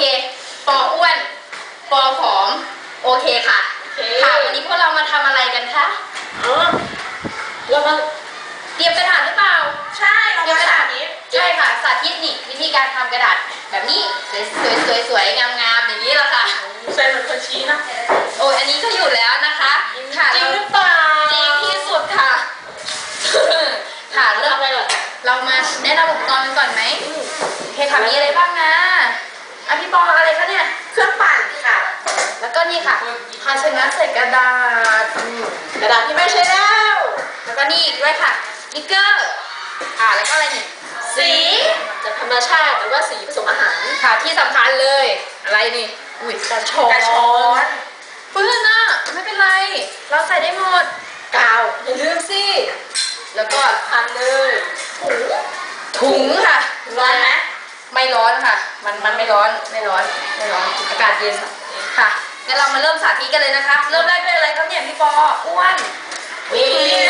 โอเคปออ้วนปอผอม โอเคค่ะ โอเคค่ะ วันนี้พวกเรามาทำอะไรกันคะ อ๋อแล้วมันเตรียมกระดาษหรือเปล่า ใช่เรามาสาธิตใช่ค่ะ สาธิตนี่วิธีการทำกระดาษแบบนี้สวยสวยสวยสวยงามงามๆอย่างนี้แหละค่ะ ใส่เหมือนคนชี้นะโอ้ยอันนี้ก็อยู่แล้วนะคะ ค่ะจริงหเรารือเปล่าจริงที่สุดค่ะ ค่ะ เริ่ม ทำอะไรก่อนเรามาแนะนำอุปกรณ์กันก่อนไหมอืมโอเคค่ะมีอะไรบ้างนะ อะพี่ปออะไรคะเนี่ย เครื่องปั่นค่ะ แล้วก็นี่ค่ะภาชนะใส่กระดาษกระดาษที่ไม่ใช่แล้ว แล้วก็นี่อีกด้วยค่ะนิกเกอร์ค่ะแล้วก็อะไรนี่สีจากธรรมชาติหรือว่าสีผสมอาหารค่ะที่สำคัญเลย อะไรนี่อุ้ยกระชอนกระชอนเปื้อนอะไม่เป็นไร เราใส่ได้หมดกาวอย่าลืมสิ แล้วก็พันเลยถุงค่ะร้อนไหม ไม่ร้อนค่ะ มันมันไม่ร้อนไม่ร้อนไม่ร้อนอากาศเย็นค่ะงั้นเรามาเริ่มสาธิตกันเลยนะคะ เริ่มแรกด้วยอะไรครับเนี่ยพี่ปออ้วนนี่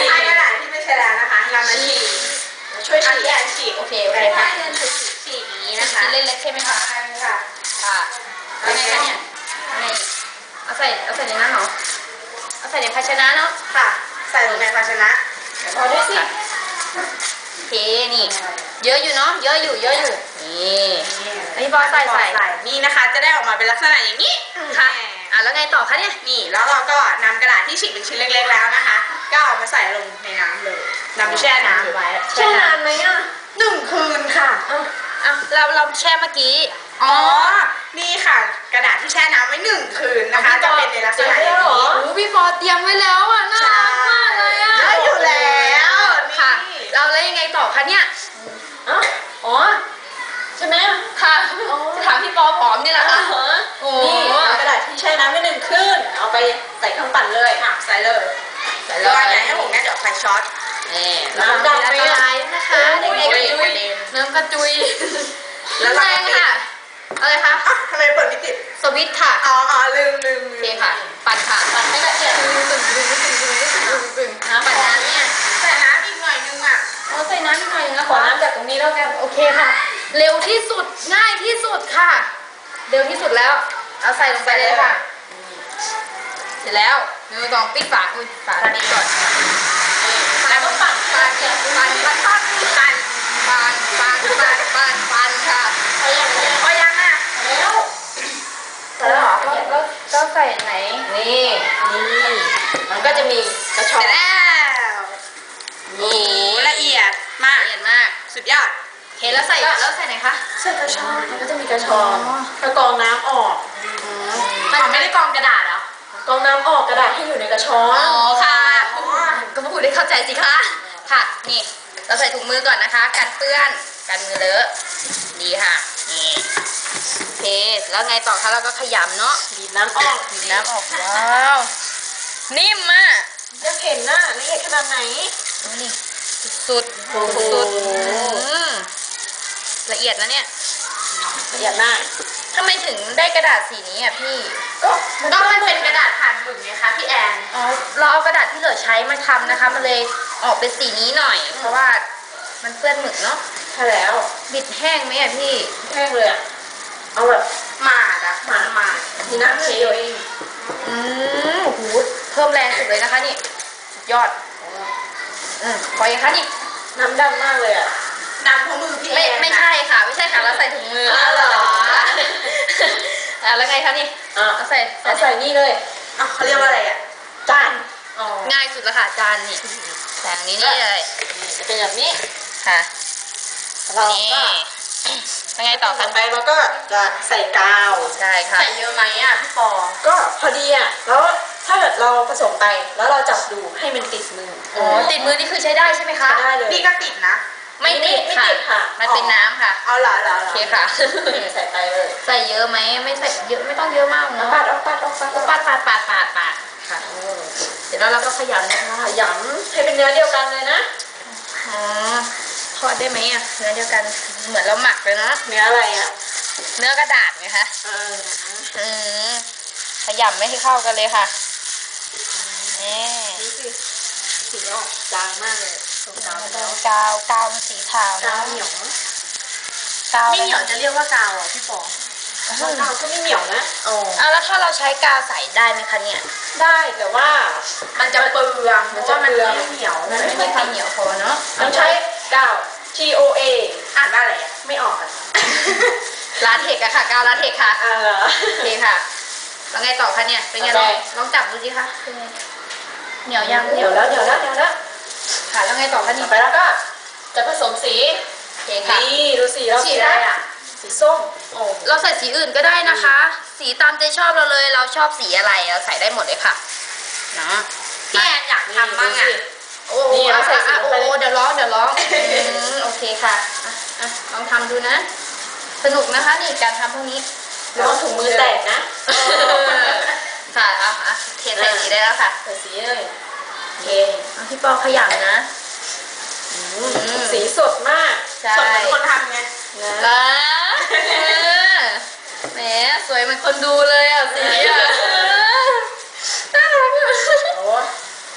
ใช้กระดาษที่ไม่ใช่แล้วนะคะเรามาฉีกช่วยฉีกแอนฉีกโอเคโอเคค่ะฉีกอย่างนี้นี่นะนะคะคะชิ้นเล็กๆใช่ไหมคะใช่ค่ะค่ะแล้วไงคะเนี่ยไงเอาใส่เอาใส่ในนั้นเหรอเอาใส่ในภาชนะเนาะค่ะ ใส่ลงในภาชนะพอด้วยสิโอเคนี่ เยอะอยู่เนาะเยอะอยู่เยอะอยู่ นี่อันนี้บอสใส่ใส่นี่นะคะ จะได้ออกมาเป็นลักษณะอย่างนี้ค่ะอะแล้วไงต่อคะเนี่ยนี่แล้วเราก็นำกระดาษที่ฉีกเป็นชิ้นเล็กๆแล้วนะคะ ก็เอามาใส่ลงในน้ำเลยนำไปแช่น้ำไว้แช่นานไหมอะหนึ่งคืนค่ะ อะเราเราแช่เมื่อกี้ อ๋อ นี่ค่ะ กระดาษที่แช่น้ำไว้หนึ่งคืนนะคะ จะเป็นในลักษณะอย่างนี้ โอ้โหพี่ปอเตรียมไว้แล้วอะน่ารักมากเลยอะได้อยู่แล้ว ค่ะนี่เราแล้วยังไงต่อคะเนี่ยอ๋อ ใช่ไหมค่ะจะถามพี่ปอผอมนี่แหละค่ะนี่กระดาษที่แช่น้ำไว้หนึ่งขึ้น เอาไปใส่ข้างปั่นเลยใส่เลยใส่เลระอย่าย ให้ผมแม่เดี๋ยวไฟช็อตน้ำดำไปอะไรนะคะเด็กๆกระจุยน้ำกระจุยแล้วแรงค่ะอะไรคะอะทำไมเปิดไม่ติดสวิตช์ค่ะอ๋อลืมลืมลืเคมค่ะ ปั่นค่ะปั่นให้ละเอียดตึงตึงตึงตึงตึงตึงตึงนะปั่นน้ำเนี่ยใส่น้ำอีกหน่อยนึงอะ เอาใส่น้ำอีกหน่อยนึงแล้วขออน้น้ำจากตรงนี้แล้วกัน โอเคค่ะ เร็วที่สุดง่ายที่สุดค่ะ เร็วที่สุดแล้ว เอาใส่ลงไปเลยค่ะ เสร็จแล้วหนึ่งสองปิดฝาอุ้ยฝาอันนี้ก่อนแล้วก็ปั่นปั่นปั่นปั่นปั่นปั่นปั่นปั่นปั่นปั่นปั่นค่ะพอยังพอยังอะแล้วเร็จแล้วหรอแล้วแล้วใส่ไหน นี่นี่มันก็จะมีกระชอนเสร็จแล้วโอ้ละเอียดมากละเอียดมาก สุดยอด เห็นแล้วใส่แล้วใส่ไหนคะใส่กระชอนมันก็จะมีกระชอนถ้ากรองน้ำออกมันไม่ได้กรองกระดาษเหรอกรองน้ำออกกระดาษให้อยู่ในกระชอนอ๋อค่ะก็พูดได้เข้าใจสิคะค่ะนี่เราใส่ถุงมือก่อนนะคะกันเปื้อนกันมือเลอะดีค่ะนี่โอเคแล้วไงต่อคะเราก็ขยำเนาะบีบน้ำออกบีบน้ำออกว้าวนิ่มมากจะเห็นหน้าละเอียดขนาดไหนดูนี่สุดโอ้โหๆสุดๆอืม ละเอียดนะเนี่ย ละเอียดมากทำไมถึงได้กระดาษสีนี้อะพี่ ก็ก็มันเป็นกระดาษผ่านบึกไงคะพี่แอนอ๋อเราเอากระดาษที่เหลือใช้มาทำนะคะ มันเลยออกเป็นสีนี้หน่อย เพราะว่ามันเปื้อนหมึกเนาะใช่แล้ว บิดแห้งไหมอะพี่ แห้งเลยอะเอาแบบหมาดอะหมาหมาทีน้ำเชยเองอืมโอ้โหเพิ่มแรงสุดเลยนะคะนี่ สุดยอดอืมพอยังคะนี่น้ำดำมากเลยอะ ดำเพราะมือพี่ไม่แอนนะไม่ใช่ค่ะ ไม่ใช่ค่ะเราใส่ถุงมืออ๋อเหรออะแล้วไงคะนี่อะเอาใส่เอาใส่นี่เลยอะเขาเรียกว่าอะไรอะจานอ๋อง่ายสุดแล้วค่ะจานนี่แสงนี้นี่เลยจะเป็นแบบนี้ค่ะเรานี่ก็ยังไงต่อถัคะดไปเราก็จะใส่กาว ใช่ค่ะ ใส่เยอะไหมอะพี่ปอก็พอดีอะแล้วถ้าเกิดเราผสมไปแล้วเราจับดูให้มันติดมืออ๋อ ติดมือนี่คือใช้ได้ใช่ไหมคะได้เลย นี่ก็ติดนะ ไม่ติดไม่ค่ะติดค่ะ มันเป็นน้ำค่ะ เอาเหรอเหรอโอเหรอเคค่ะ ใส่ไปเลยใส่เยอะไหมไม่ใส่เยอะไม่ต้องเยอะมากเอาเนาะปาดเอาปาดเอาปาดเอาปาปาดดปาดปาดปาดปาดค่ะ เสร็จแล้วเราก็ขยำนะคะขยำให้เป็นเนื้อเดียวกันเลยนะอ๋อทอดได้ไหมอะเนื้อเดียวกันเหมือนเราหมักเลยเนาะเนื้ออะไรอะเนื้อกระดาษไงคะเอออืมขยำไม่ให้เข้ากันเลยค่ะนี่ดูสิ สีออกจางมากเลยตรงกลางโดแล้วนกาวกาวมันสีขาวกาเนาะวเหนียวกาวไม่เหนียวจะเรียกว่ากาวอะพี่ปอกมะนาวก็ไม่เหนียวนะโอ้เอาแล้วถ้าเราใช้กาวใสได้ไหมคะเนี่ย ได้แต่ว่ามันจะเปลืองเพราะว่ามันไม่เหนียวมันไม่มีความเหนียวพอเนาะต้องใช้กาว T O A อ่านว่าอะไรอะไม่ออกอะลาเทกอะค่ะกาวลาเทกค่ะอ่าเหรอ โอเคค่ะ แล้วไงต่อคะเนี่ย เป็นไงลโอองเคลองจับดูสิคะเป็นไง เหนียวยังเดี๋ยวแล้วเดี๋ยวแล้วเดี๋ยวแล้วค่ะแล้วไงต่อคะต่นี่อไปแล้วก็ จะผสมสีโอเคค่ะนี่ดูสีเราสีสีอะไรอะไรอะสีส้มโอ้เราใส่สีอื่นก็ได้นะคะ สีตามใจชอบเราเลย เราชอบสีอะไรเราใส่ได้หมดเลยค่ะเนาะพี่แอนอยากทำบ้างอะโอ้โหนี่เอาใส่สีอะลงโอ้ไปโหเลยเดี๋ยวร้องเดี๋ยวร้องอืมโอเคค่ะอะอะลองทำดูนะ สนุกนะคะนี่การทำพวกนี้ระวังถุงมือแตกนะ ค่ะเอาอะเทใส่สีได้แล้วค่ะใส่สีเลยโอเคเอาพี่ปอขยำนะมสีสดมากใช่ สดเหมือนคนทำไงนะอ่าเออแหมสวยเหมือนคนดูเลยอะสีอะเออน่ารักอะโอ้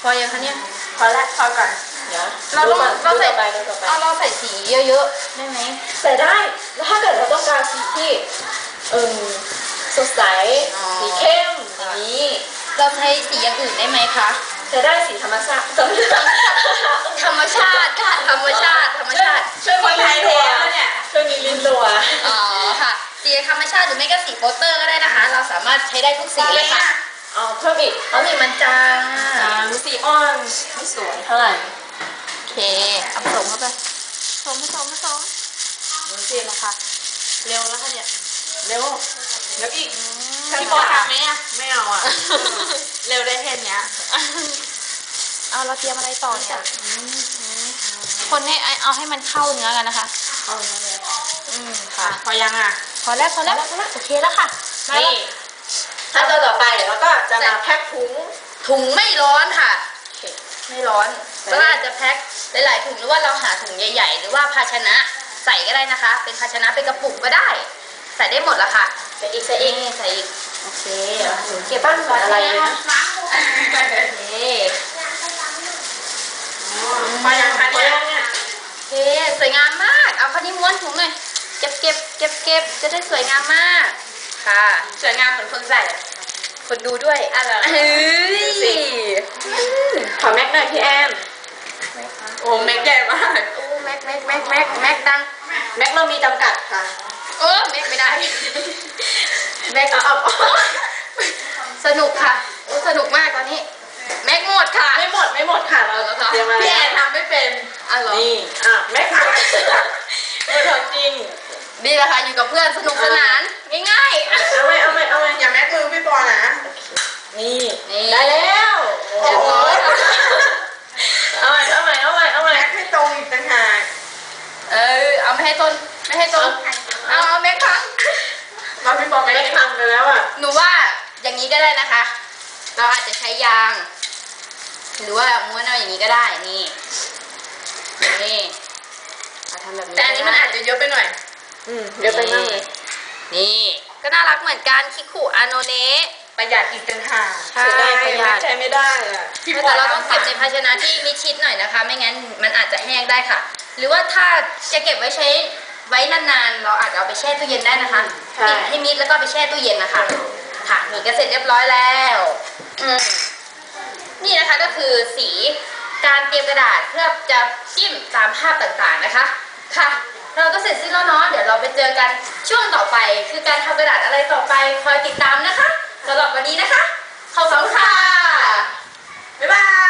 พอยังคะเนี่ยพอแล้วพอก่อนเดี๋ยวเราดูต้องก่อนเราดูใส่ต่อไปดูต่อไปเอาเราใส่สีเยอะๆได้ไหมใส่ได้แล้วถ้าเกิดเราต้องการสีที่เออสดใสสีเข้มอย่าง นี้ เราใช้สีอย่างอื่นได้ไหมคะ จะได้สีธรรมชาติธรรมชาติค่ะธรรมชาติธรรมชาติช่วยคนไทยลิ้แท้รัวแล้วเนี่ยช่วยมีลิ้นรัวอ๋อค่ะสีธรรมชาติหรือไม่ก็สีโปสเตอร์ก็ได้นะคะ เราสามารถใช้ได้ทุกสีเลยค่ะเอาเพิ่มอีกเอาสีมันจางอ่าสีอ่อนไม่สวยเท่าไหร่โอเคเอาผสมเข้าไปผสมผสมผสมดูสินะคะเร็วแล้วค่ะเนี่ยเร็วเร็วอีก พี่ปอทำไหมอะไม่เอาอะ เร็วได้แค่เนี้ยเอาเราเตรียมอะไรต่อเนี่ยคนให้เอาให้มันเข้าเนื้อกันนะคะเอาแล้วเลยอืมค่ะ พอยังอะ พอแล้วพอแล้วโอเคแล้วค่ะมานี่แล้วขั้นตอนต่อไปแล้วก็จะมาแพ็คถุงถุงไม่ร้อนค่ะโอเคไม่ร้อนใส่ก็อาจจะแพ็คหลายๆถุงหรือว่าเราหาถุงใหญ่ ๆ หรือว่าภาชนะใส่ก็ได้นะคะ เป็นภาชนะเป็นกระปุกก็ได้ ใส่ได้หมดละค่ะใส่อีกใส่อีกนี่ใส่อีกโอเคหนูเก็บบ้านอะไรเลยนะล้างมือโอเคพอยังคะพอเนี่ยยังเนี่ยโอเคสวยงามมากเอาข้าวนี้ม้วนถุงหน่อยเก็บเก็บเก็บเก็บจะได้สวยงามมากค่ะ สวยงามเหมือนคนใส่อะคนดูด้วยอะเหรอเฮ้ยขอแม็กหน่อยพี่แอนโอ้แม็กใหญ่มากโอ้แม็กแม็กแม็กแม็กแม็กดังแม็กเรามีจำกัดค่ะเออแม็กไม่ได้ แม็กเอาเอาเอาสนุกค่ะโอ้สนุกมากตอนนี้ แม็กหมดค่ะ ไม่หมดไม่หมดค่ะเราเอาเหรอคะเตรียมมาพี่แล้แอวนทำไม่เป็นอะเหรอนี่อะแม็กมาไม่ทำจริงนี่แหละค่ะอยู่กับเพื่อนสนุกสนานง่ายๆ เอาไหมเอาไหมเอาไหมอย่าแม็กมือพี่ปอนะนี่นี่ ได้แล้วโอ้เรียบโหร้อยค่ะเอาไหมเอาไหมเอาไหมเอาไหมแม็กไม่ตรงอีกต่างหากเออเอาไม่ให้ต้นไม่ให้ต้นเอาเอาแม็กค่ะ มาพี่ปอแม็ไม่กได้ทำไปแล้วอะหนูว่าอย่างนี้ก็ได้นะคะ เราอาจจะใช้ยาง หรือว่าม้วนเอาอย่างนี้ก็ได้นี่นี่เราทำแบบนี้แต่อันนี้มันอาจจะเยอะไปหน่อย อืมเดี๋ยวไปมากเลยนี่ ก็น่ารักเหมือนกันคิคุอาโนเนะประหยัดอีกต่างหากใช่เสียดายประหยัดใช้ไม่ได้อะพี่ปแต่เราต้องเก็บในภาชนะที่มิดชิดหน่อยนะคะ ไม่งั้นมันอาจจะแห้งได้ค่ะ หรือว่าถ้าจะเก็บไว้ใช้ ไว้นานๆ เราอาจจะเอาไปแช่ตู้เย็นได้นะคะใช่ ปิดให้มิดแล้วก็ไปแช่ตู้เย็นนะคะ ค่ะนี่ก็เสร็จเรียบร้อยแล้วอืมนี่นะคะก็คือสีการเตรียมกระดาษเพื่อจะจิ้มตามภาพต่างๆนะคะ ค่ะ เราก็เสร็จสิ้นแล้วเนาะ เดี๋ยวเราไปเจอกันช่วงต่อไป คือการทำกระดาษอะไรต่อไปคอยติดตามนะคะสำหรับวันนี้นะคะ ขอบคุณค่ะ บ๊ายบาย